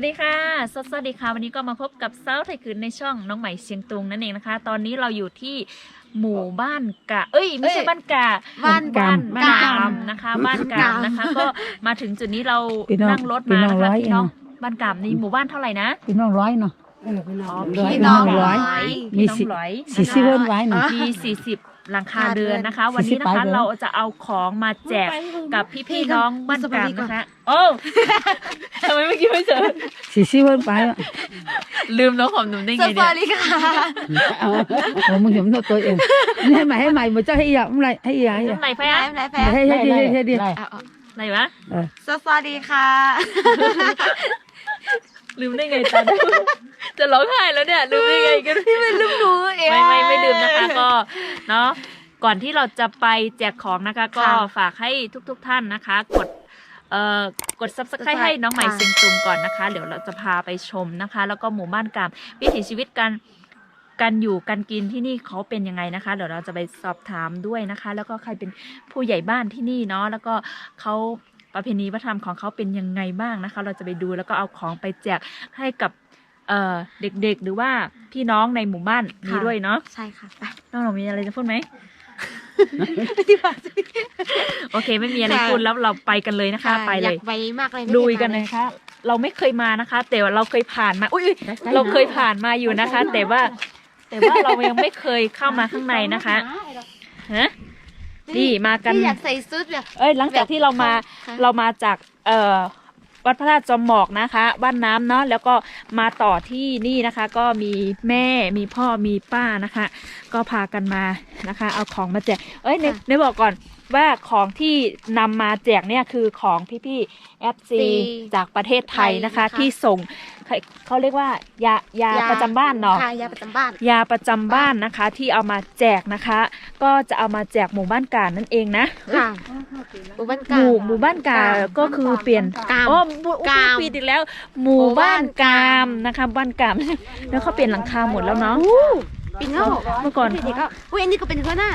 วัสดีค่ะสดสวัสดีค่ะ วันนี้ก็มาพบกับเซาไทยคืนในช่องน้องใหม่เชียงตุงนั่นเองนะคะ ตอนนี้เราอยู่ที่หมู่บ้านกะ เอ้ย ไม่ใช่เอ้ยบ้านกะ บ้านบ้านกามบ้านกามนะคะ บ้านกามนะคะ ก็มาถึงจุดนี้เราพี่น้องนั่งรถมาพี่น้นะองคะร้อยพี่น้องเองบ้านกามนี่หมู่บ้านเท่าไหร่นะพี่น้องร้อยเนาะอ๋อร้อยพี่น้องร้ร้ออยยมีพี่น้องสิร้อยสี่สิบเวิร์นไว้เนาะมีสี่สิบ หลังคาเรือนนะคะ วันนี้นะ40คะไปเถอะเราจะเอาของมาแจกกับพี่ๆน้องบ้านกามนะคะโอ้ทำไมเมื่อกี้ไม่เจอสี่สิบเวิร์นไปอะลืมน้องหอมหนุ่มได้สไงเนี่วัยสดีค่ะเอาเอามึงเห็นตัวเองนี่ให้ใหม่ให้ใหม่มาเจ้าให้ยาอะไรให้ยาให้ยาน้ำไหนไปไหนอะไหนแพ้ให้ให้ดีให้ให้ดีเอาเอาไหนวะเออสวัสดีค่ะ ลืมได้ไงตาดำจะร้องไห้แล้วเนี่ยลืมได้ไงกันที่เป็นลูกหนูเองไม่ไม่ไม่ลืมนะคะก็เนาะก่อนที่เราจะไปแจกของนะคะ ก็ค่ะฝากให้ทุกๆทท่านนะคะ กดเอ่อกด subscribe Subscribe ให้น้องใหม่ค่ะเซิงตุงก่อนนะคะ เดี๋ยวเราจะพาไปชมนะคะ แล้วก็หมู่บ้านกามวิถีชีวิตการการอยู่การกินที่นี่เขาเป็นยังไงนะคะเดี๋ยวเราจะไปสอบถามด้วยนะคะ แล้วก็ใครเป็นผู้ใหญ่บ้านที่นี่เนาะแล้วก็เขา ประเพณีวัฒนธรรมของเขาเป็นยังไงบ้างนะคะ เราจะไปดูแล้วก็เอาของไปแจกให้กับเอ่อเด็กๆ หรือว่าพี่น้องในหมู่บ้านนี้ด้วยเนาะใช่ค่ะไปน้องหนูมีอะไรจะพูดไหมที่บ้านโอเคไม่มีอะไรค่ะพูดแล้วเราไปกันเลยนะคะ ไปเลยอากไปมากเลยไม่ลุยคกันเลยค่ะเราไม่เคยมานะคะ แต่ว่าเราเคยผ่านมาอุ้ยเราเคยผ่านมาอยู่นะคะ แต่ว่า แต่ว่าเรายังไม่เคยเข้ามาข้างในนะคะฮะ นี่มากันที่อยากใส่ชุดแบบ เอ้ยหลังจากที่เรามาค่ะ เรามาจากเอ่อวัดพระธาตุจอมหมอกนะคะบ้านน้ำเนาะแล้วก็มาต่อที่นี่นะคะ ก็มีแม่มีพ่อมีป้านะคะ ก็พากันมานะคะ เอาของมาแจกเอ้ยในในบอกก่อน ว่าของที่นำมาแจกเนี่ยคือของพี่ๆ FC จากประเทศไทยนะคะ ที่ส่งเขาเรียกว่ายายาประจำบ้านเนาะค่ะยาประจำบ้าน ยาประจำบ้านนะคะ ที่เอามาแจกนะคะ ก็จะเอามาแจกหมู่บ้านกานั่นเองนะค่ะหมู่บ้านหกามู่หมู่บ้านกาก็คือเปลี่ยนกามอ๋อหมู่กามผิดอีกแล้ว หมู่บ้านกามนะคะบ้านกามแล้วเขาเปลี่ยนหลังคาหมดแล้วเนาะปิ่นเข้าเมื่อก่อนเด็กก็อุ้ยอันนี้ก็เป็นหัวหน้า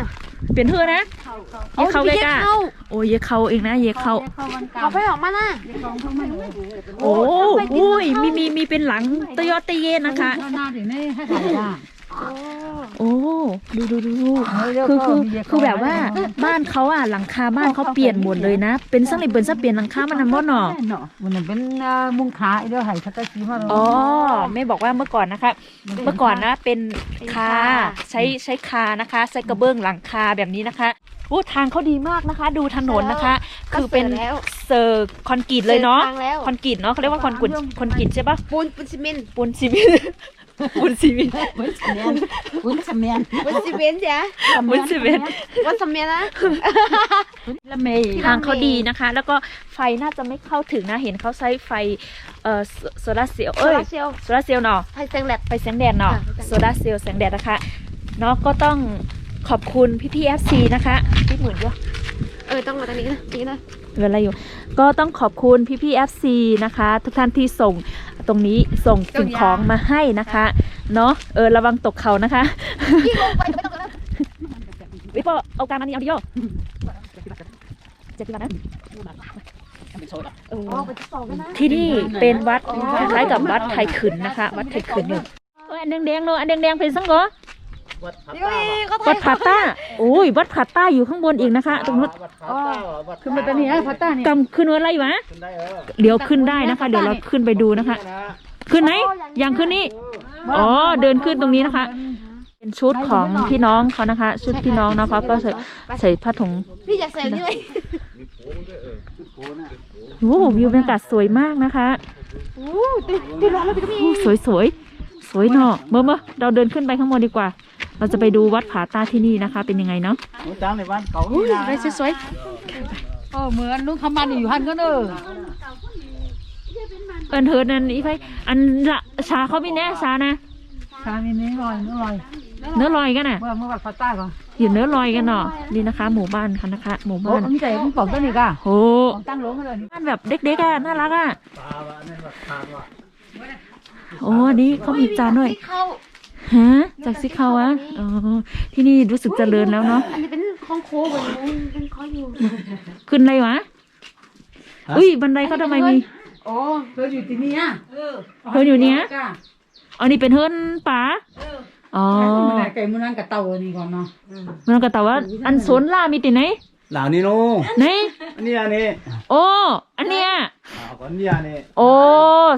เปลี่ยนเธอนะเยเข้าใกล้พี่กาเข้าโอ้ยเยเข้าเองนะเยเข้าเอาไปออกมาน่ะโอ้อุ้ยมีมีมีเป็นหลังตยอตะเยนะคะ หน้าถึงนี่ให้ถ่ายได้โอ้โอ้ดูดูดูดูคือคือคือแบบว่าบ้านเขาอะหลังคาบ้านเขาเปลี่ยนหมดเลยนะ เป็นสังเลยเปินซะเปลี่ยนหลังคามันทำหมดเนาะเนาะมันเป็นมุงขาอีเด้อไห้ทักษีมาอ๋อแม่บอกว่าเมื่อก่อนนะคะ เมื่อก่อนนะเป็นคาใช้ใช้คานะคะใช้กระเบื้องหลังคาแบบนี้นะคะโอ้ทางเขาดีมากนะคะ ดูถนนนะคะ คือเป็นแล้วเซอร์คอนกรีตเลยเนาะทางแล้วคอนกรีตเนาะเขาเรียกว่าคอนกรีตคอนกรีตใช่ปะปูนปูนซีเมนต์ปูนซีเมนต์ ปูนซีเมนต์วุ้นเสมียนวุ้นเสมียนปูนซีเมนต์จ้ะปูนซีเมนต์ว่าสมียนนะละเมย์ทางเขาดีนะคะ แล้วก็ไฟน่าจะไม่เข้าถึงนะเห็นเขาใช้ไฟเอ่อโซโซลาร์เซลล์โซเอ้ยลาร์เซลล์โซลาร์เซลล์เนาะไฟแสงแลบไฟแสงแดดเนาะค่ะโซลาร์เซลล์แสงแดดนะคะเนาะก็ต้องขอบคุณพี่พี่ FC นะคะพี่หมื่นด้วยเออต้องมาตรงนี้นะนี่นะเวลาอยู่ ก็ต้องขอบคุณพี่พี่ FC นะคะ ทุกท่านที่ส่ง ตรงนี้ส่งสิ่งของมาให้นะคะ เนาะเออระวังตกเขานะคะพี่ลงไปไม่ต้องกันวิปเอาการอันนี้เอาดิโยเจ็ดสิบบาทนะเอออ๋อไปสองกันนะที่นี่เป็นวัดคล้ายๆกับวัดไทยขืนนะคะ วัดไทยขืนอยู่เอ้ยอันแดงๆเนอะอันแดงๆเป็นสังกอ นี่ก็มีก็วัดผาต้าโอ้ยวัดผาต้าอยู่ข้างบนอีกนะคะ ตรงนู้นคือมันเป็นนี่พัตตานี่กำขึ้นว่าอะไรวะเดี๋ยวขึ้นได้นะคะ เดี๋ยวเราขึ้นไปดูนะคะขึ้นไหนยังขึ้นนี่ อ๋อเดินขึ้นตรงนี้นะคะ เป็นชุดของพี่น้องเขานะคะ ชุดพี่น้องนะคะก็ใส่ใส่ผ้าถุงพี่อยากใส่นี่เลยโอ้โหวิวบรรยากาศสวยมากนะคะ โอ้ตีตีร้อนแล้วพี่ก็มีโอ้สวยสวย สวยเนาะเมื่อเมื่อเราเดินขึ้นไปข้างบนดีกว่า เราจะไปดูวัดผาต้าที่นี่นะคะ เป็นยังไงเนาะจ้างในบ้านเขาอุ้ยอะไรสวยเออเหมือนลุงคำมันอยู่หันก็เนอะๆเอินเทินนั่นอีไฟอันละชาเขามีแน่ชานะชานี่นี่ลอยนี่ลอยเนื้อลอยกันน่ะเมื่อเมื่อวันพัตตาก่อนอยู่เนื้อลอยกันเนาะนี่นะคะ หมู่บ้านค่ะนะคะ หมู่โอ้บ้านผมใจผมปอกตัวนี้ก่ะโอ้ผมตั้งลงเลยบ้านแบบเด็กๆอะน่ารักอะ โอ้อันนี้เขามีจานด้วยที่เข้าฮะจากซิเขาอะอ๋อที่นี่รู้สึกเจริญแล้วเนาะอันนี้เป็นของโค้งเหมือนเป็นคอยอยู่ขึ้นอะไรวะอุ้ยบันไดเขาทำไมมีโอ้เธออยู่ที่นี่อะเฮิรนอยู่เนี้ยอ๋อนี่เป็นเฮิรนป๋าอ๋อมันไก่มันนั่งกับเต่านี่ก่อนเนาะมันก็แต่ว่าอันสวนล่ามีติไหน หลาวนี่โน่ไหนอันนี้อันนี้โอ้อันเนี้ยอ่าคนนี้อันนี้โอ้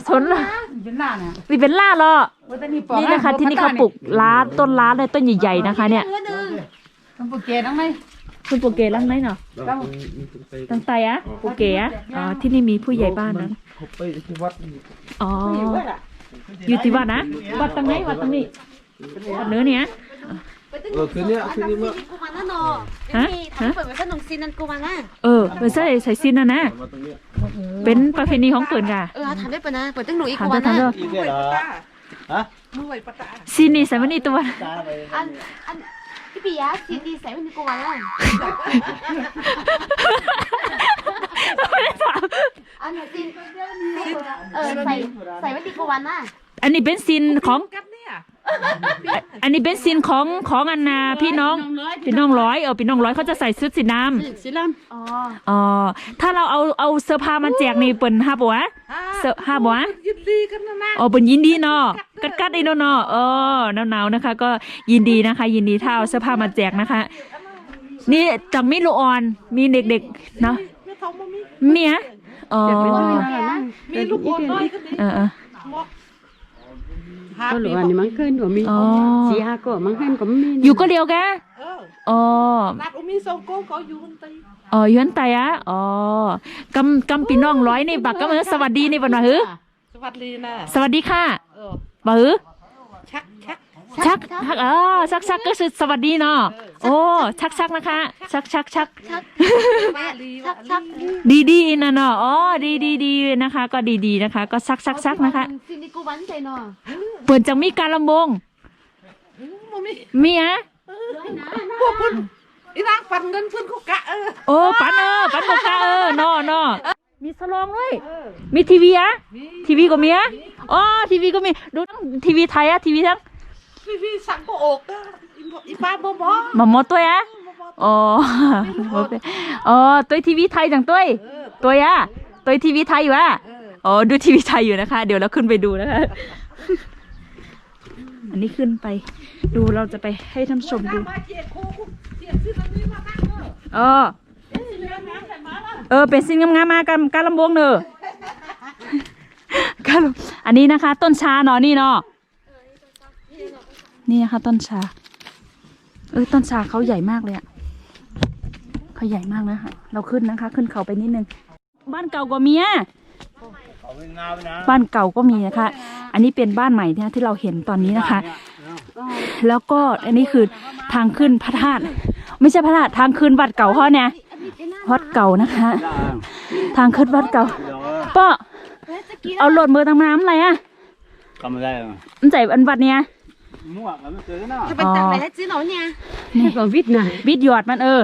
สวนล่าเป็นล่าเนี่ยนี่เป็นล่าเหรอว่าแต่นี่ปอกนี่นะคะ ที่นี่เขาปลูกล้าต้นล้าเลยต้นใหญ่ๆนะคะ เนี่ยเนื้อหนึ่งต้องปลูกเกตั้งไหมคุณปลูกเกลังไหนเนาะต้องตั้งไตอะปลูกเกอะอ๋อที่นี่มีผู้ใหญ่บ้านนะเขาไปที่วัดนี่อ๋อ อยู่ที่วัดนะ วัดตั้งไหนวัดตั้งนี้วัดเนื้อเนี่ย เออคืนเนี้ยคืนนี้เมื่อกูมาแล้วเนาะฮะมีทำเปิดไว้ขนมซีนันกูมานะเออเป็นใส่ใส่ซินนะนะมาตรงเนี้ยเป็นประเพณีของเปิ่นกะเออทำได้ปะนะเปิดตั้งหนูอีกถามกูเด้มาอถามนะเด้ออีกเนี่ยเหรอฮะซินนี่ใส่วันนี้ตัวตาไปอันอันพี่ปียะซีดีใส่ไม่มีกูมานะอันไหนซีนเออใส่ใส่ไม่มีกูมานะอันนี้เป็นซินของ อันนี้เป็นซินของของอันนาพี่น้องพี่น้องร้อยเออพี่น้องร้อยเขาจะใส่ชุดสีน้สิลัมอ๋อำอ๋อถ้าเราเอาเอาเสื้อผ้ามาแจกนี่เปิ่นห้าบัวเสื้อห้าบัวยินดีกันนะนะอ๋อเป็นยินดีเนาะกัดกัดอีเนาะเนาะเออหนาวๆนะคะ ก็ยินดีนะคะ ยินดีถ้าเอาเสื้อผ้ามาแจกนะคะ นี่จังมีลูกอ่อนมีเด็กๆเนาะเมียอ๋อมีลูกโป่งน้อยก็เออเออ ก็หรือว่านี่มันขึ้นว่ามีอ๋อ สีหาก็มันขึ้นก็มีอยู่ก็เดียวกันอ๋อนัดอุมีสองโกงเขาอยู่กันตีอ๋อย้อนไตอะอ๋อกำกำปีน้องร้อยนี่บักก็เหมือนสวัสดีนี่บันว่าหือสวัสดีนะสวัสดีค่ะเออ บ่หือชัก ชักชักชักเออชักชักก็คือสวัสดีเนาะโอ้ชักชักนะคะ ชักชักชักว่าลีชัว่ากชักดีดีนะเนาะอ๋อดีดีดีนะคะ ก็ดีดีนะคะ ก็ชักชักชักนะคะซีดีกูวันใจเนาะเปิดจังมีการลำวงมันมีมีอะพวกคุณอีนางปันเงินเพื่อนเขากะเออโอ้ปันเออปันบอกกาเออเนาะเนาะมีสลองด้วย มีทีวีอะทีวีก็มีอะอ๋อทีวีก็มี ดูทั้งทีวีไทยอะทีวีทั้งพี่พี่ สั่งโปอกอะอีป้าบอบอหมอหมอตัวอะอ๋ออ๋อตัวทีวีไทยจังตัวตัวอะตัวทีวีไทยอยู่อะอ๋อดูทีวีไทยอยู่นะคะ เดี๋ยวเราขึ้นไปดูนะคะอันนี้ขึ้นไป ดูเราจะไปให้ท่านผู้ชมดูมาเจียคูเจียซื้อแล้วนี่มาตั้งเนอะเออเออ เป็นสิ่งงามๆมากันการลำวงเนอะการลำอันนี้นะคะ ต้นชาเนาะนี่เนาะ นี่นะคะต้นชา เออต้นชาเขาใหญ่มากเลยอะเขาใหญ่มากนะคะเราขึ้นนะคะ ขึ้นเขาไปนิดนึง บ้านเก่าก็มีอะเขาเป็นงามนะบ้านเก่าก็มีนะคะ อันนี้เป็นบ้านใหม่ที่ที่เราเห็นตอนนี้นะคะ แล้วก็อันนี้คือทางขึ้นพระธาตุ ไม่ใช่พระธาตุทางขึ้นวัดเก่าเขาเนี่ยวัดเก่านะคะ ทางขึ้นวัดเก่าเดี๋ยวป้อเอาโหลดมือทางน้ำอะไรอะกำอะไรอะมันใจอันวัดเนี่ย มั่วกันไม่เจอกันนะถ้าเป็นตักไหนให้ซื้อหน่อยเนี่ยนี่ก็วิทย์นะบิดหยอดมันเออ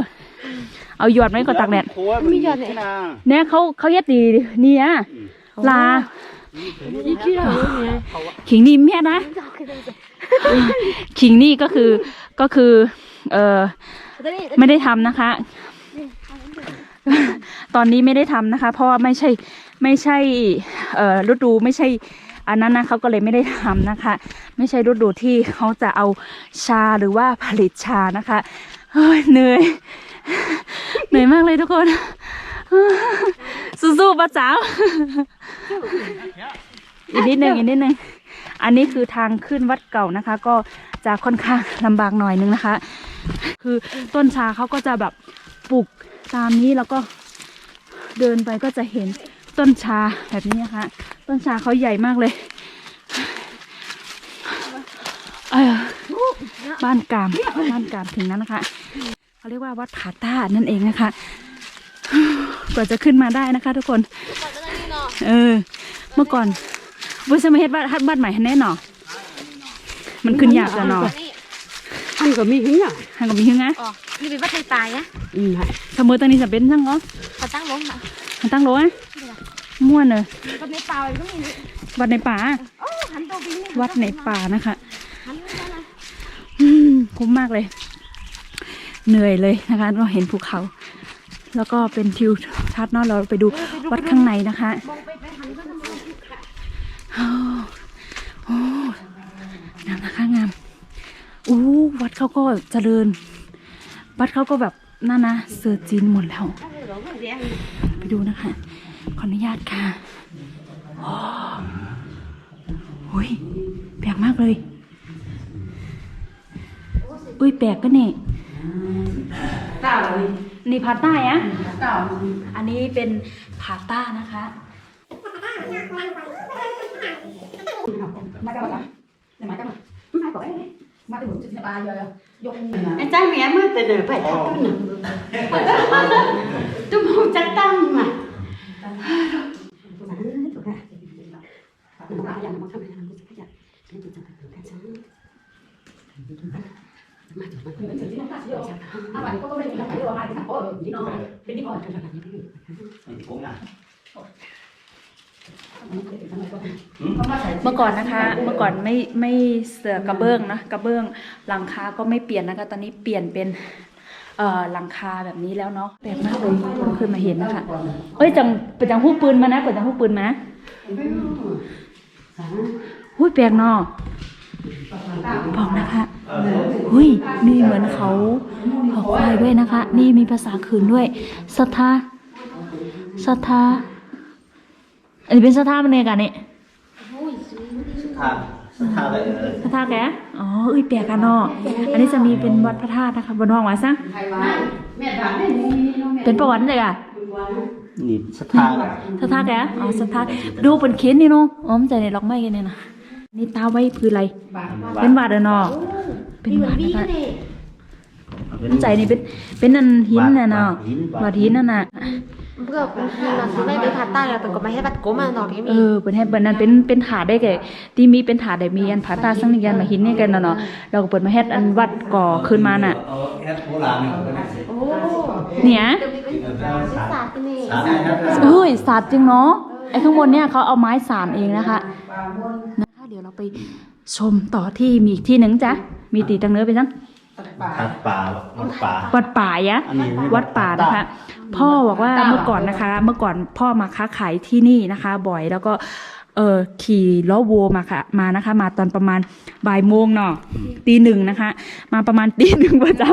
เอาหยอดไว้ก็ตักแดดโค้ดมีหยอดเลยนะเนี่ยเขาเขาเย็ดดีนี่อะลานี่ที่เราเนี่ยขิงนี่แม่นะ ขิงนี่ก็คือก็คือ เออไม่ได้ทำนะคะ ตอนนี้ไม่ได้ทำนะคะ เพราะว่าไม่ใช่ไม่ใช่ เอ่อฤดูไม่ใช่ อันนั้นนะเขาก็เลยไม่ได้ทำนะคะ ไม่ใช่ฤดูที่เขาจะเอาชาหรือว่าผลิตชานะคะเฮ้ยเหนื่อย เหนื่อยมากเลยทุกคนสู้ๆป้าจ๋าอีกนิดนึงอีกนิดนึงอันนี้คือทางขึ้นวัดเก่านะคะ ก็จะค่อนข้างลำบากหน่อยนึงนะคะ คือต้นชาเขาก็จะแบบปลูกตามนี้แล้วก็เดินไปก็จะเห็นต้นชาแบบนี้นะคะ ต้นชาเขาใหญ่มากเลยเออบ้านกามบ้านกามถึงนั้นนะคะเขาเรียกว่าวัดผาต้านั่นเองนะคะกว่าจะขึ้นมาได้นะคะ ทุกคนเออ เมื่อก่อนบุษมาเฮ็ดบ้านฮัดบ้านใหม่ให้แน่หนอมันขึ้นยากแล้วเนาะอันก็มีหึงอะทางก็มีหึงนะอ๋อนี่เป็นวัดไทยตายนะอืมเสมอตอนนี้จะเป็นทั้งอ๋อเขาตั้งลงค่ะมันตั้งโลอะ ม่วนเลยวัดในป่าเลยก็มีวัดในป่าโอ้หันตัวบินวัดในป่านะคะหันไปนะอืมคุ้มมากเลย เหนื่อยเลยนะคะเราเห็นภูเขา แล้วก็เป็นทิวทัศน์เนาะเราไปดูวัดข้างในนะคะมองไปไปหันไปโอ้โอ้งามนะคะงามอู้วัดเขาก็เจริญ วัดเขาก็แบบนั่นนะเสือจีนหมดแล้ว ไปดูนะคะข ออนุญาตค่ะโอ้โหยแปลกมากเลย อุ้ยแปลกก็เนี่ยนี่ผาใต้อะอันนี้เป็นผาต้านะคะ Anh trai mẹ mới từ đời phải thắt cái nào. Tôi không chắc tăng mà. cũng là เมื่ เมื่อก่อนนะคะ เมื่อก่อนไม่ไม่เสือกระเบื้องนะกระเบื้องหลังคาก็ไม่เปลี่ยนนะคะ ตอนนี้เปลี่ยนเป็น หลังคาแบบนี้แล้วเนาะแปลกมากเลยเพิ่งเคยมาเห็นนะคะเอ้ยจังเป็นจังหู้ปืนมานะเป็นจังหู้ปืนมาหุ้ยแปลกเนาะบอกนะคะหุ้ยมีเหมือนเขาเขาควายด้วยนะคะ นี่มีภาษาขืนด้วยศรัทธาศรัทธาอันนี้เป็นศรัทธามันเองกันนี่ tha tha vậy พระธาตุแกอ๋อเอ้ยแปลกกันเนาะอันนี้จะมีเป็นวัดพระธาตุนะคะบนห้องไว้ซะเป็นประวัติเลยอะ nhìn sát tha พระธาตุแกอ๋อสัทธาดูเป็นเค้นนี่เนาะอ๋อมันใจในล็อกไม้กันเนี่ยนะนี่ตาไว้คืออะไร เป็นวัดอะเนาะเป็นวัดนะคะมันใจนี่เป็นเป็นอันหินน่ะเนาะวัดหินนั่นน่ะ เพื่อบางทีเราซื้อได้ด้วยพาต้าเราเป็นก็ไม่ให้บัตรโกมาหนอกนี่เอมีอเป็นให้เปิดนั้นเป็นเป็นถาดได้แก่ที่มีเป็นถาดได้มีอันผาตาสังนิยันมาหินเนี่ยกันเนาะเนาะเราก็เปิดมาเฮ็ดอันวัดก่อขึ้นมาน่ะ hết bố làm này โอ้เนี่ยจะมีเป็นศึกษาที่นี่ sáng nay hết เฮ้ยสาดจริงเนาะไอ้ข้างบนเนี่ยเขาเอาไม้สานเองนะคะนะคะเดี๋ยวเราไปชมต่อที่มีอีกที่หนึ่งจ้ะมีตีตังเนื้อไปจัง hạt bà hạt bà วัดป่ายะ อันนี้ไม่วัดป่านะคะ พ่อบอกว่าเมื่อก่อนนะคะ เมื่อก่อนพ่อมาค้าขายที่นี่นะคะ บ่อยแล้วก็ เออขี่ล้อวัวมาค่ะ มานะคะ มาตอนประมาณบ่ายโมงเนาะตีหนึ่งนะคะ มาประมาณตีหนึ่งประจ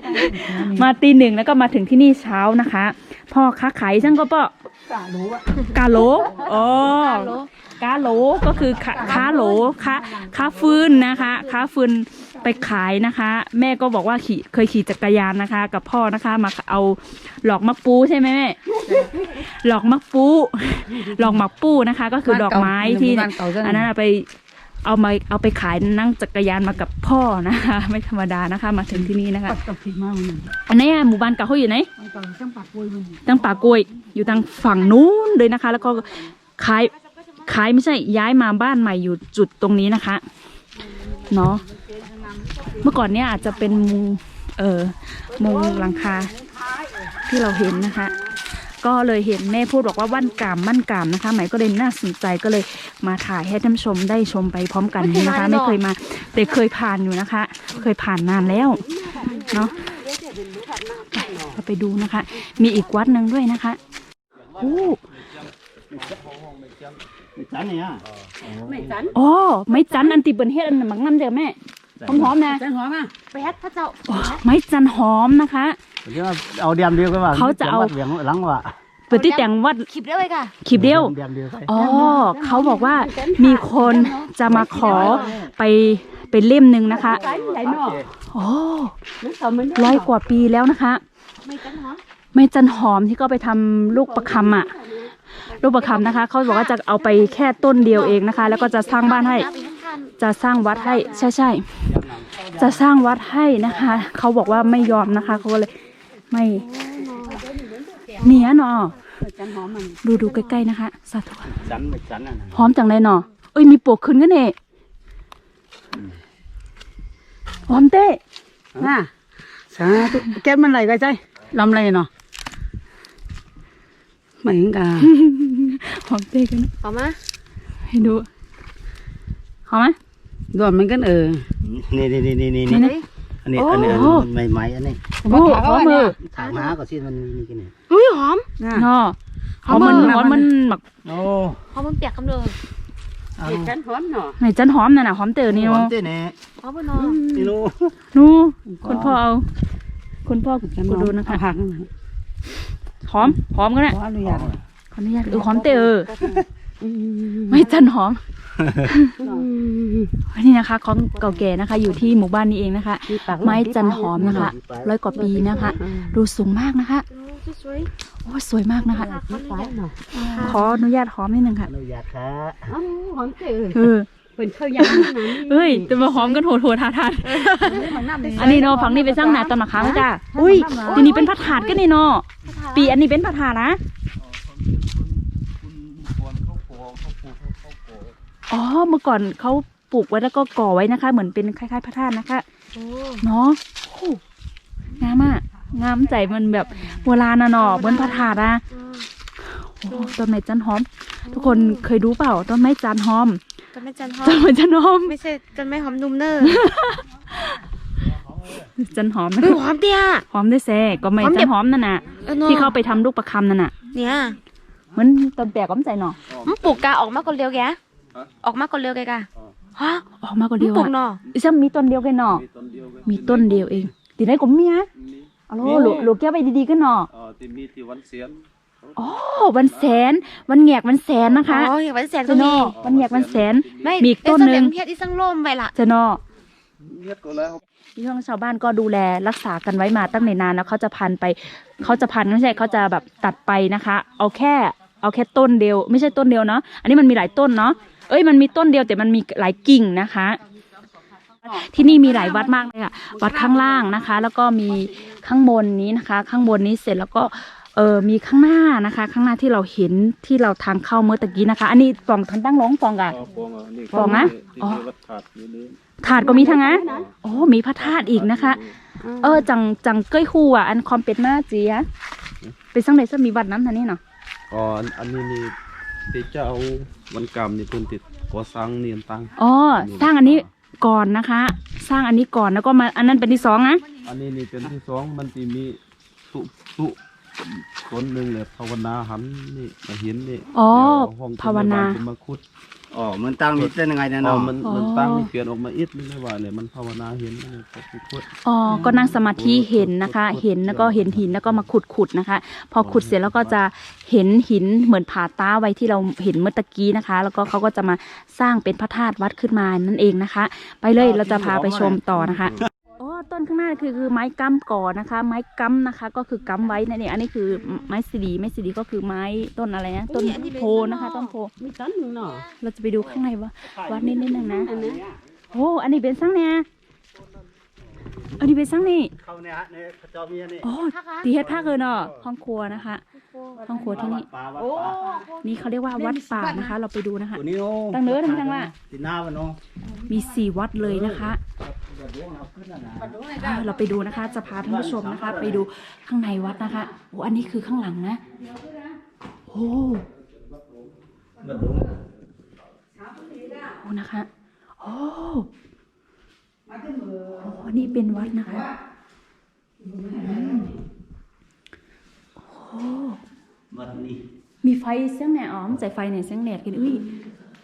ำมาตีหนึ่งแล้วก็มาถึงที่นี่เช้านะคะ พ่อค้าขายช่างก็เปาะกาโหลอ๋อกาโหลก็คือค้าค้าโหลค้าค้าฟืนนะคะค้าฟืน ไปขายนะคะ แม่ก็บอกว่าขี่เคยขี่จักรยานนะคะ กับพ่อนะคะมาเอาหลอกมักปูใช่ไหมแม่หลอกมักปูหลอกมักปูนะคะ ก็คือดอกไม้ที่บ้านเก่าจังอันนั้นเอาไปเอามาเอาไปขายนั่งจักรยานมากับพ่อนะคะ ไม่ธรรมดานะคะ มาถึงที่นี่นะคะปัดกับผีมามันอันนี้หมู่บ้านเก่าเขาอยู่ไหนมันก็ช่างปากกล้วยมันตั้งป่ากล้วย อยู่ทางฝั่งนู้นเลยนะคะ แล้วก็ขายขายไม่ใช่ย้ายมาบ้านใหม่อยู่จุดตรงนี้นะคะ เนาะ เมื่อก่อนเนี้ยอาจจะเป็นมุงเออมุงหลังคาที่เราเห็นนะคะ ก็เลยเห็นแม่พูดบอกว่าว่านกามมั่นกามนะคะหมายก็เลยน่าสนใจก็เลยมาถ่ายให้ท่านผู้ชมได้ชมไปพร้อมกันนี้นะคะ ไม่เคยมา แต่เคยผ่านอยู่นะคะ เคยผ่านนานแล้วเนาะไปเราไปดูนะคะ มีอีกวัดหนึ่งด้วยนะคะโอ้ chắn này á อ๋อไม้จันอันติเปินเฮ็ดอันนั้นมักน้ำเจ้าแม่ หอมๆนะแจ้งหอมอะไปฮัดพระเจ้าอ๋อไม้จันหอมนะคะ chứ ao đem đi các bạn Khấu chậu. điểm lắng vạ เปิดที่แต่งวัดคลิปได้เลยค่ะขีบเดียว đem đi cái อ๋อเขาบอกว่ามีคนจะมาขอไปไปเล่มหนึ่งนะคะ Lại nó. โอ้ Nó sợ mình ร้อยกว่าปีแล้วนะคะ ไม่กันหรอไม้จันหอมที่ก็ไปทำลูกประคำอะลูกประคำนะคะ เขาบอกว่าจะเอาไปแค่ต้นเดียวเองนะคะ แล้วก็จะสร้างบ้านให้ จะสร้างวัดให้ใช่ใช่จะสร้างวัดให้นะคะ เขาบอกว่าไม่ยอมนะคะ เขาก็เลยไม่เนียเนาะ Chanh hổ mình. ดูดูใกล้ๆนะคะสาธุ chắn mày chắn này หอมจังเลยเนาะเอ้ยมีปลวกขึ้นกันเนี่ยหอมเต้น่ะสาธุแก้มมันไหลก็ใจลำไรเนาะเหมือนกันหอมเต้กันต่อมาให้ดู หอมไหมดวนมันกันเออ nè nè nè nè nè นี่ nè นะ anh này Ồ. anh này mày mày anh này โอ้หอมมือ thả má của xin mình như cái này อุ้ยหอมน่ะเนาะหอมมันหอมมันหมัก ô หอมมันเปียกคำเดิมเอาเด็กกันหอมเนาะไหนจันหอมน่ะน่ะหอมเต๋อนี่หอเนาะมเต้เน่เอาบ่เนาะนี่นูนูคุณพ่อเอาคุณพ่อกันกูดูนะคะผักนั่นนะหอมหอมก็ได้ขออนุญาตขออนุญาตดูหอมเต๋อ ไม่จันหอมอันนี้นะคะของเก่าแก่นะคะ อยู่ที่หมู่บ้านนี้เองนะคะ ไม้จันหอมนะคะร้อยกว่าปีนะคะ ดูสูงมากนะคะสวยโอ้สวยมากนะคะฟ้าเนาะขออนุญาตหอมนิดนึงอค่ะนุญาตค่ะอ้าวหอมเต๋อเออเป็นข้าวยำนะเอ้ยจะมาหอมกันโหดโหดทาทานอันนี้เนาะฝั่งนี้เป็นสร้างหนาตอนมาค้างจ้าอุ้ยทีนี้เป็นผัดถาดกันนี่เนาะปีอันนี้เป็นผัดถาดนะ อ๋อเมื่อก่อนเขาปลูกไว้แล้วก็ก่อไว้นะคะ เหมือนเป็นคล้ายๆพระธาตุนะคะโอ้เนาะโอ้งามอะงามใจมันแบบโบราณนะเนาะเหมือนพระธาตุอะโอ้ต้นไม้จันหอม ทุกคนเคยดูเปล่าต้นไม้จันหอมจะไม่จันหอต้นมไม้จันหอมไม่ใช่จะไม่หอมนุ่มเนอจันหอมนะเฮ้ยหอมเตี้ยหอมได้แซ่ก็ไม่หอมเด็จัด นหอมนั่นน่ะ ออนาะที่เขาไปทำลูกประคำนั่นน่ะเนี่ยเหมือนต้นแปลกก้อมใจเนาะมันปลูกกาออกมาคนเดียวแก ออกมาคนเดียวแกกะฮะออกมาก็มันเดียวปลูกอะเนาะอีซ้ำมีต้นเดียวกันเนาะมีต้นเดียวเองตีได้ก็มีอะอ๋อหลูหลูกแก้วไปดีๆกันเนาะอ๋อที่มีที่วันเสียนอ๋อวันแสน วันแหงกวันแสนนะคะอ๋อเห็นวันแสนก็จะมีเนาะวันแหงกวันแสนไม่มีอีกต้นหนึ่งเพียรอีสังลมไปละจะเนาะเฮ็ดก็แล้วที่ช่วงชาวบ้านก็ดูแลรักษากันไว้มาตั้งนานแล้วเขาจะพันไปเขาจะพันไม่ใช่เขาจะแบบตัดไปนะคะ เอาแค่ เอาแค่ต้นเดียว ไม่ใช่ต้นเดียวเนาะอันนี้มันมีหลายต้นเนาะ เอ้ยมันมีต้นเดียวแต่มันมีหลายกิ่งนะคะ ที่นี่มีหลายวัดมากเลยค่ะ วัดข้างล่างนะคะ แล้วก็มีข้างบนนี้นะคะ ข้างบนนี้เสร็จแล้วก็เออมีข้างหน้านะคะ ข้างหน้าที่เราเห็นที่เราทางเข้าเมื่อตะกี้นะคะ อันนี้ปล่องทันตั้งร้องปล่องกะอ๋อปองอะนี่ปองนะที่อ๋อมีวัดขาดอยู่นี่ถาดก็มีทั้งนั้นโอ้มีพระธาตุอีกนะคะ เออจังจังเก้ยคู่อะอันความเป็นมาเจียเป็นสังเดชมีวัดนั้นท่านี่เนาะอ๋ออันอันนี้นี่ที่เจ้าวันกรรมนี่เพิ่นติด ก่อสร้างเนียนตังอ๋อสร้างอันนี้ก่อนนะคะ สร้างอันนี้ก่อนแล้วก็มาอันนั้นเป็นที่สองนะอันนี้นี่เป็นที่สองมันที่มีตุตุต้นหนึ่งเลยภาวนาหันนี่มาเห็นนี่อ๋อเดี๋ยห้องภาวนาจะมาขุด อ๋อ มันตั้งนิดได้ยังไงนะอ๋อเนาะมันอ๋อมันตั้งเปลี่ยนออกมาอิดไม่ได้ว่าเลยมันภาวนาเห็นมันเลยก็ขุดอ๋อ ก็นั่งสมาธิเห็นนะคะ เห็นแล้วก็เห็นหินแล้วก็มาขุดขุดนะคะ พอขุดเสร็จแล้วก็จะเห็นหินเหมือนผาต้าไว้ที่เราเห็นเมื่อตะกี้นะคะ แล้วก็เขาก็จะมาสร้างเป็นพระธาตุวัดขึ้นมานั่นเองนะคะ ไปเลยเราจะพาไปชมต่อนะคะ คือคือไม้กั้มก่อนะคะ ไม้กั้มนะคะ ก็คือกั้มไว้นั่นเองอันนี้คือไม้สีดีไม้สีดีก็คือไม้ต้นอะไรนะต้นโพนะคะต้นโพมีต้นหนึ่งเนาะเราจะไปดูข้างในว่าวัดนิดนิดนึงนะอันนั้นโอ้อันนี้เป็นสังเนี่ยอันนี้เป็นสังนี่เข้าเนี่ยฮะเนี่ยพระเจ้ามีอันนี่โอ้ตีเฮ็ดภาคเลยเนาะห้องครัวนะคะห้องครัวที่นี่ป่าวัดโอ้ป่านี่เขาเรียกว่าวัดป่านะคะ เราไปดูนะคะตัวนี้โอ้ตั้งเนื้อทั้งทั้งว่าตีหน้ามันเนาะมีสี่วัดเลยนะคะเดี๋ยวดวงเอ่าเราไปดูนะคะ จะพาท่านผู้ชมนะคะ ไปดูข้างในวัดนะคะโอ้อันนี้คือข้างหลังนะโอ้โอ้นะคะโอ้โอ้นี่เป็นวัดนะคะมโอ้วัดนี้มีไฟเสียงแหนออมใส่ไฟเนี่ยเสียงแหนดกันอุ้ย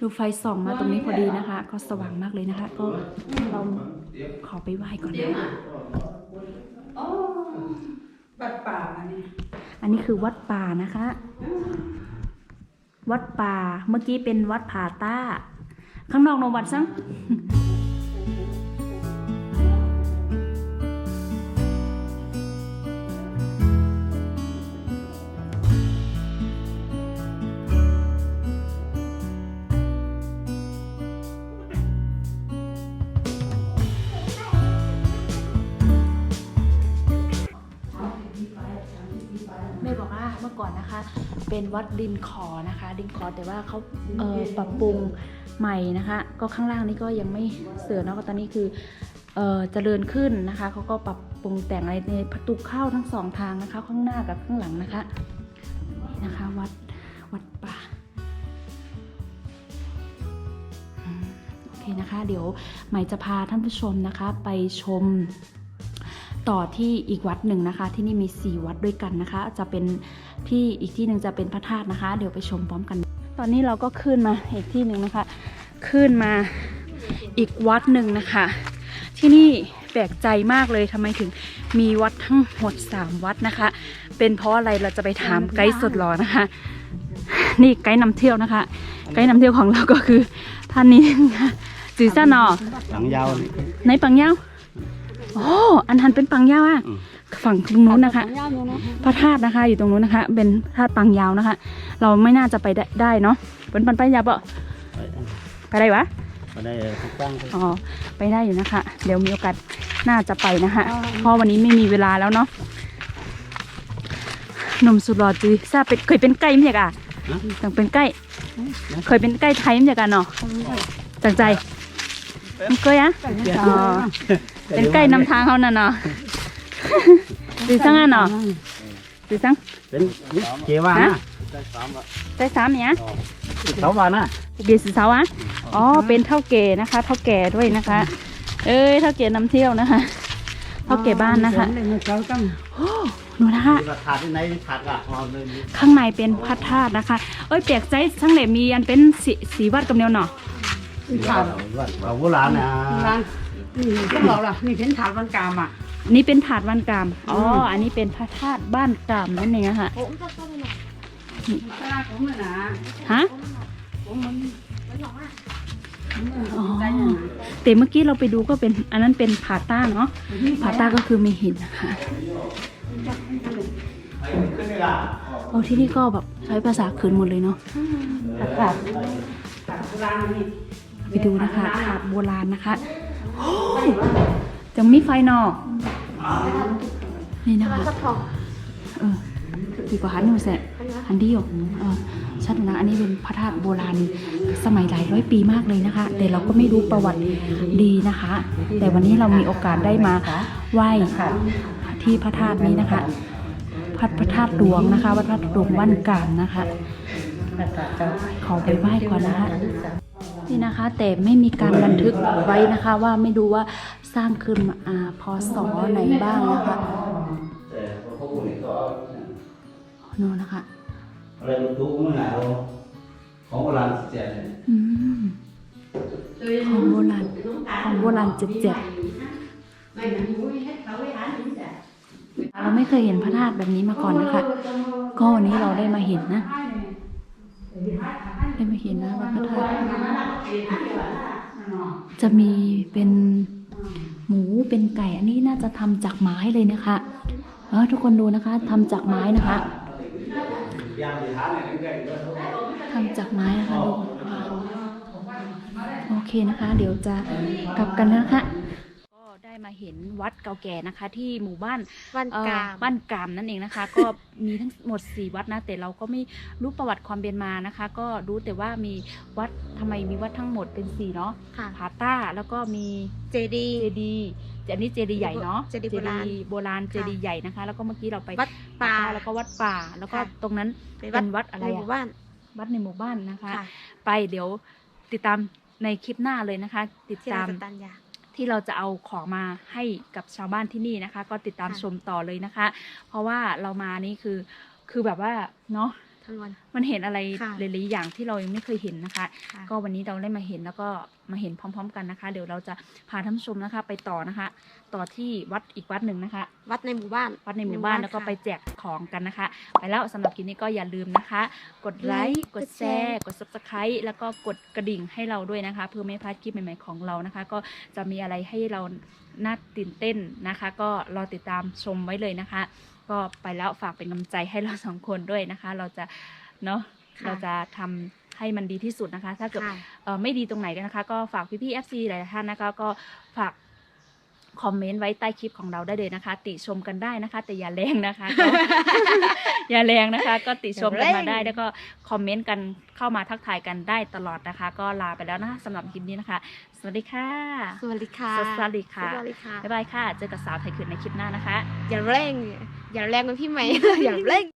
ดูไฟส่องมาตรงนี้พอดีนะคะ ก็สว่างมากเลยนะคะ ก็เราขอไปไหว้ก่อนนะบัดป่าอันนี้อันนี้คือวัดป่านะคะ วัดป่า เมื่อกี้เป็นวัดผาต้า ข้างนอกนวัดซัง เป็นวัดดินขอนะคะ ดินขอแต่ว่าเขาเอ่อปรับปรุงใหม่นะคะ ก็ข้างล่างนี่ก็ยังไม่เสือเนาะก็ตอนนี้คือเอ่อเจริญขึ้นนะคะเขาก็ปรับปรุงแต่งอะไรในประตูเข้าทั้งสองทางนะคะ ข้างหน้ากับข้างหลังนะคะนี่นะคะวัดวัดป่าอืมโอเคนะคะ เดี๋ยวใหม่จะพาท่านผู้ชมนะคะไปชม ต่อที่อีกวัดหนึ่งนะคะ ที่นี่มี 4 วัดด้วยกันนะคะ จะเป็นที่อีกที่หนึ่งจะเป็นพระธาตุนะคะ เดี๋ยวไปชมพร้อมกัน ตอนนี้เราก็ขึ้นมาอีกที่หนึ่งนะคะ ขึ้นมาอีกวัดหนึ่งนะคะ ที่นี่แปลกใจมากเลยทำไมถึงมีวัดทั้งหมด 3 วัดนะคะ เป็นเพราะอะไรเราจะไปถามไกด์สุดหล่อนะคะ นี่ไกด์นำเที่ยวนะคะ ไกด์นำเที่ยวของเราก็คือท่านนี้นะคะจือซ่านอหลังยาวนี่ในปังยาว โอ้อันทันเป็นปังยาวอะอืมฝั่งตรงนู้นนะคะ พระธาตุนะคะ อยู่ตรงนู้นนะคะ เป็นพระธาตุปังยาวนะคะ เราไม่น่าจะไปได้ได้เนาะเป็นปันไปยาวเปล่าไปไปได้วะไปได้ทุกตั้งไปอ๋อไปได้อยู่นะคะ เดี๋ยวมีโอกาสน่าจะไปนะคะเพราะวันนี้ไม่มีเวลาแล้วเนาะหนมสุดหล่อจือทราบเป็นเคยเป็นไก่ไหมจ๊ะต้องเป็นไก่เคยเป็นไก่ไทยไหมจ๊ะเนาะจังใจ มันเคยอะอ๋อเป็นไก่นำทางเขาน่ะเนาะจือซังอะเนาะจือซังเป็นเจวานะได้สามเนี่ยเขาวานะเบียร์สีเสาอะอ๋อเป็นเท่าแก่นะคะ เท่าแก่ด้วยนะคะ เอ้ยเท่าแก่นำเที่ยวนะคะเท่าแก่บ้านนะคะโอ้หนูนะคะที่ว่าถาดที่ไหนถาดอะพอเลยนี่ข้างในเป็นพระธาตุนะคะ เอ้ยเปียกใจทั้งไหนมีอันเป็นสีสีวัดกับเนียวเนาะ ถาดเราโบราณนะร้านนี่ก็บอกล่ะนี่เป็นถาดวันกามอะ นี่เป็นถาดวันกาม อ๋อ อันนี้เป็นพระธาตุบ้านกามนั่นเองอะค่ะตลาดผมเลยนะฮะ ผมมันอ๋อ แต่เมื่อกี้เราไปดูก็เป็น อันนั้นเป็นผาต้าเนาะ ผาต้าก็คือมีหินนะคะขึ้นนี่ละโอ้ที่นี่ก็แบบใช้ภาษาคืนหมดเลยเนาะถาด ไปดูนะคะถาดโบราณนะคะจะมีไฟนอะนี่นะคะเออดีกว่าหันหนูแสะหันเดียวเออชัดนะอันนี้เป็นพระธาตุโบราณสมัยหลายร้อยปีมากเลยนะคะ แต่เราก็ไม่รู้ประวัติดีนะคะ แต่วันนี้เรามีโอกาสได้มาไหว้ที่พระธาตุนี้นะคะพัดพระธาตุหลวงนะคะวัดพระธาตุหลวงบ้านกามนะคะขอไปไหว้ก่อนนะคะ นี่นะคะแต่ไม่มีการบันทึกไว้นะคะว่าไม่รู้ว่าสร้างขึ้นมาอ่าพศไหนบ้างนะคะแต่พวกนี้ก็นู่นนะคะอะไรตู้เมื่อไหร่เราของโบราณเจ็ดเลยอืมของโบราณของโบราณเจ็ดเจ็ดเราไม่เคยเห็นพระธาตุแบบนี้มาก่อนนะคะ ก็วันนี้เราได้มาเห็นนะ ได้มาเห็นนะว่าพระธาตุจะมีเป็นหมูเป็นไก่อันนี้น่าจะทำจากไม้เลยนะคะเออทุกคนดูนะคะทำจากไม้นะคะทำจากไม้นะคะดูโอเคนะคะ เดี๋ยวจะกลับกันนะคะก็ได้ มาเห็นวัดเก่าแก่นะคะ ที่หมู่บ้านวันเอ่อกามบ้านกามนั่นเองนะคะ ก็มีทั้งหมด 4 วัดนะ แต่เราก็ไม่รู้ประวัติความเป็นมานะคะ ก็รู้แต่ว่ามีวัดทำไมมีวัดทั้งหมดเป็น4เนาะค่ะผาต้าแล้วก็มีเจดีเจดีย์อันนี้เจดีย์ใหญ่เนาะเจดีย์โบราณโบราณเจดีย์ใหญ่นะคะ แล้วก็เมื่อกี้เราไปวัดป่าแล้วก็วัดป่า แล้วก็ค่ะตรงนั้นเป็นเป็นวัดอะไรในอะหมู่บ้านวัดในหมู่บ้านนะคะค่ะไปเดี๋ยวติดตามในคลิปหน้าเลยนะคะ ติดที่ตารามสตัญญา ที่เราจะเอาของมาให้กับชาวบ้านที่นี่นะคะ ก็ติดตามชมต่อเลยนะคะ เพราะว่าเรามานี่คือคือแบบว่าเนาะ ทั้งวัน มันเห็นอะไรค่ะหลายๆอย่างที่เรายังไม่เคยเห็นนะคะ ค่ะ ก็วันนี้เราได้มาเห็นแล้วก็มาเห็นพร้อม ๆ กันนะคะ เดี๋ยวเราจะพาท่านผู้ชมนะคะ ไปต่อนะคะ ต่อที่วัดอีกวัดหนึ่งนะคะ วัดในหมู่บ้าน วัดในหมู่บ้านแล้วก็ไปค่ะแจกของกันนะคะ ไปแล้วสำหรับคลิปนี้ก็อย่าลืมนะคะ กดไลค์ กดแชร์ กด subscribe แล้วก็กดกระดิ่งให้เราด้วยนะคะ เพื่อไม่พลาดคลิปใหม่ๆของเรานะคะ ก็จะมีอะไรให้เราน่าตื่นเต้นนะคะ ก็รอติดตามชมไว้เลยนะคะ ก็ไปแล้วฝากเป็นกำลังใจให้เราสองคนด้วยนะคะ เราจะเนาะค่ะเราจะทำให้มันดีที่สุดนะคะ ถ้าเกิดค่ะเอ่อไม่ดีตรงไหนกันนะคะ ก็ฝากพี่ๆ FC หลายๆท่านนะคะ ก็ฝากคอมเมนต์ไว้ใต้คลิปของเราได้เลยนะคะ ติชมกันได้นะคะ แต่อย่าแรงนะคะก็อย่าแรงนะคะ ก็ติชมกันมาได้แล้วก็คอมเมนต์กันเข้ามาทักทายกันได้ตลอดนะคะ ก็ลาไปแล้วนะคะสำหรับคลิปนี้นะคะ สวัสดีค่ะ สวัสดีค่ะ สวัสดีค่ะสวัสดีค่ะบ๊ายบายค่ะ เจอกับสาวไทยคืนในคลิปหน้านะคะ อย่าเร่ง อย่าแรงเหมือนพี่ใหม่ อย่าเร่ง